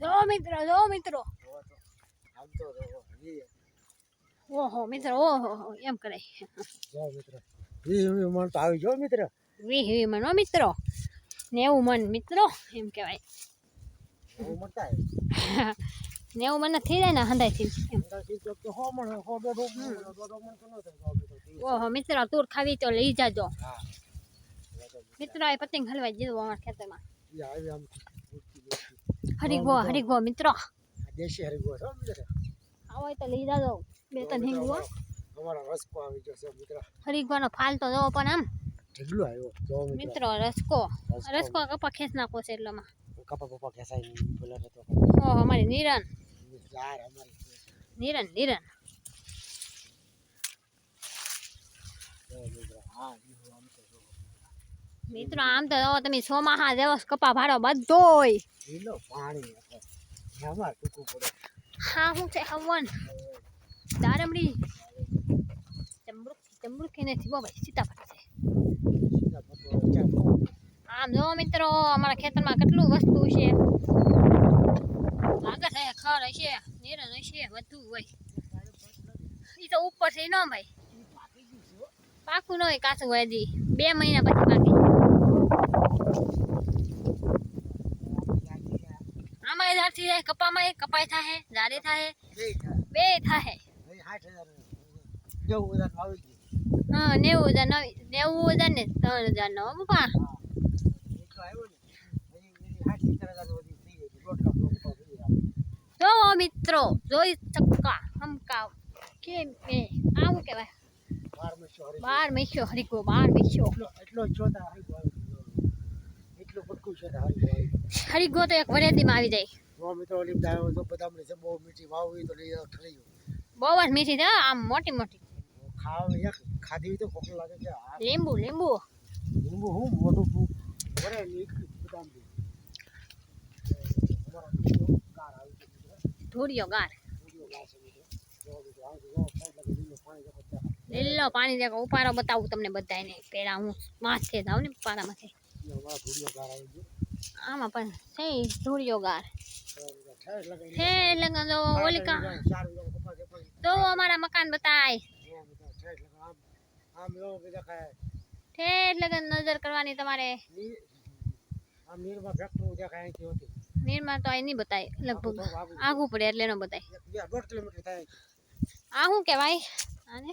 જો મિત્રો જો મિત્રો. ઓહો મિત્રો ઓહો એમ કરે જો મિત્ર વી વી મન તો આવી જો મિત્ર વી વી મનો મિત્રો નેવું મન મિત્રો એમ કહેવાય ને એવું નેવું મન થઈ જાય ને હંધાઈથી થી ઓહો મિત્રો તુર ખાવી તો લઈ જાજો મિત્રો એ પતંગ હલવાઈ દીધું અમારા ખેતરમાં ઈ આવી આમ ઉડતી ઉડતી. હરીગો હરિગો. મિત્રો. દેશી હરિગો છો મિત્ર આવો તો લઈ જાજો. બે ત્રણ હિંગો અમારો રસકો આવી જશે મિત્ર. હરીગવાનો ફાલ તો જોવો પણ આમ. ઢગલો આવ્યો. જો મિત્ર. રસકો. રસકો. કપા ખેંચ નાખો છે એટલામાં. કપા કપા ખેસાઈ બોલે તો. ઓ અમારી નિરન. યાર અમારી નિરન નિરન. જો હા જો મિત્રો આમ તો તમે સોમાહા જેવો કપા ભાડો બધો હા હું છે હવન? દારમડી. ચમરુખી નથી બહુ ભાઈ સીતાફળ છે. આમ જો મિત્રો અમારા ખેતરમાં કેટલું વસ્તુ છે. આગળ હે ખર હશે નિરણ હશે બધું હોય. એ તો ઉપર છે ન ભાઈ પાકું ન હોય કાચું હોય હજી. બે મહિના પછી પાકે આમાં ધારથી જાય કપામાં એ કપાઈ થાય જાડે થાય બે થાય જેવું બધા આવી ગયું હા નેવું હજાર નવી નેવું હજાર ને ત્રણ હજાર નો પપ્પા એટલો આવ્યો ને એની એની હાથ સિત્તેર હજાર સુધી થઈ ગઈ દોઢ લાખ લોકો તો થઈ ગયા જો મિત્રો જોઈ ચક્કા હમકા કેમ એ આવું કહેવાય બાર મસ્યો હરી બાર મેસ્યો હરીકો બાર મેસ્યો એટલો એટલો જોતા હરી ગયો છે હરીગો તો એક વરેદીમાં આવી જાય. મિત્રો લીમ દાયો તો બધા મને છે બહુ મીઠી વાવી તો લઈ ઠરી બહુ જ મીઠી છે આમ મોટી મોટી. ખાવ એક ખાધી તો ખોખું લાગે છે લીંબુ લીંબુ. લીંબુ હું મોટું હું વરે નીક બદામ દે. છે ધોળિયો ગાર લીલો પાણી દેખો ઉપાડો બતાવું તમને બધાને પેલા હું માથે જાઉં ને પારામાંથી આમાં પણ છે ધૂળિયો ગાર. તો ઠેર લગન પણ જો અમારા મકાન બતાય. ઠેર લગન નજર કરવાની તમારે. નીરમાં તો અહીં નહીં બતાય, લગભગ આગું પડે એટલે ન બતાય. દોઢ કિલોમીટર થાય આ શું કહેવાય? આને?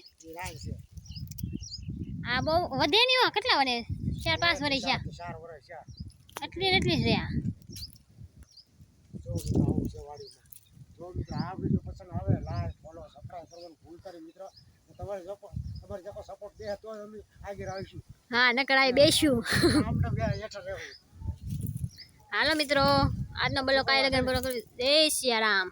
આ બહુ વધે નહીં કેટલા વધે? ચાર પાંચ વર્ષ છે. એટલી એટલી જ રહ્યા. જો મિત્રો આવું છે વાડીમાં. જો મિત્રો આ વીડિયો પસંદ આવે લાઈક ફોલો સબસ્ક્રાઇબ કરવાનું ભૂલતા મિત્રો. તમારે જો તમારે જો સપોર્ટ દે તો અમે આગળ આવીશું. હા નકળાઈ બેસ્યું હાલો મિત્રો આજનો બલો કાંઈ લગન બલો કરી જય સિયારામ